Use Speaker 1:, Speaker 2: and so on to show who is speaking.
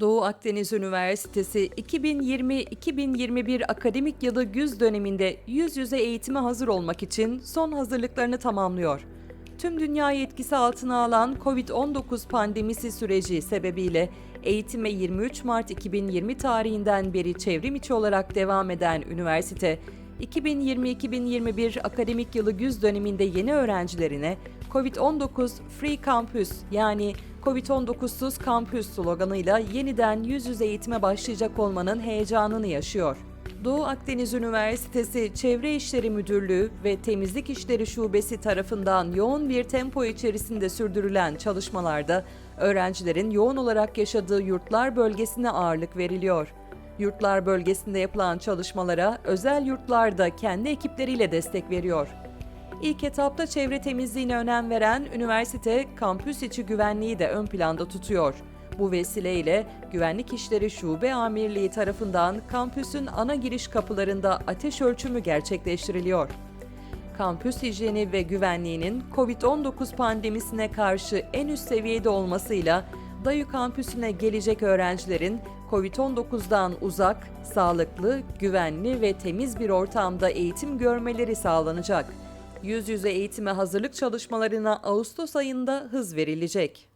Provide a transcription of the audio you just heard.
Speaker 1: Doğu Akdeniz Üniversitesi 2020-2021 akademik yılı güz döneminde yüz yüze eğitime hazır olmak için son hazırlıklarını tamamlıyor. Tüm dünyayı etkisi altına alan COVID-19 pandemisi süreci sebebiyle eğitime 23 Mart 2020 tarihinden beri çevrim içi olarak devam eden üniversite, 2020-2021 akademik yılı güz döneminde yeni öğrencilerine COVID-19 Free Campus yani COVID-19'suz kampüs sloganıyla yeniden yüz yüze eğitime başlayacak olmanın heyecanını yaşıyor. Doğu Akdeniz Üniversitesi Çevre İşleri Müdürlüğü ve Temizlik İşleri Şubesi tarafından yoğun bir tempo içerisinde sürdürülen çalışmalarda öğrencilerin yoğun olarak yaşadığı yurtlar bölgesine ağırlık veriliyor. Yurtlar bölgesinde yapılan çalışmalara özel yurtlar da kendi ekipleriyle destek veriyor. İlk etapta çevre temizliğine önem veren üniversite kampüs içi güvenliği de ön planda tutuyor. Bu vesileyle Güvenlik İşleri Şube Amirliği tarafından kampüsün ana giriş kapılarında ateş ölçümü gerçekleştiriliyor. Kampüs hijyeni ve güvenliğinin COVID-19 pandemisine karşı en üst seviyede olmasıyla Dayı kampüsüne gelecek öğrencilerin COVID-19'dan uzak, sağlıklı, güvenli ve temiz bir ortamda eğitim görmeleri sağlanacak. Yüz yüze eğitime hazırlık çalışmalarına Ağustos ayında hız verilecek.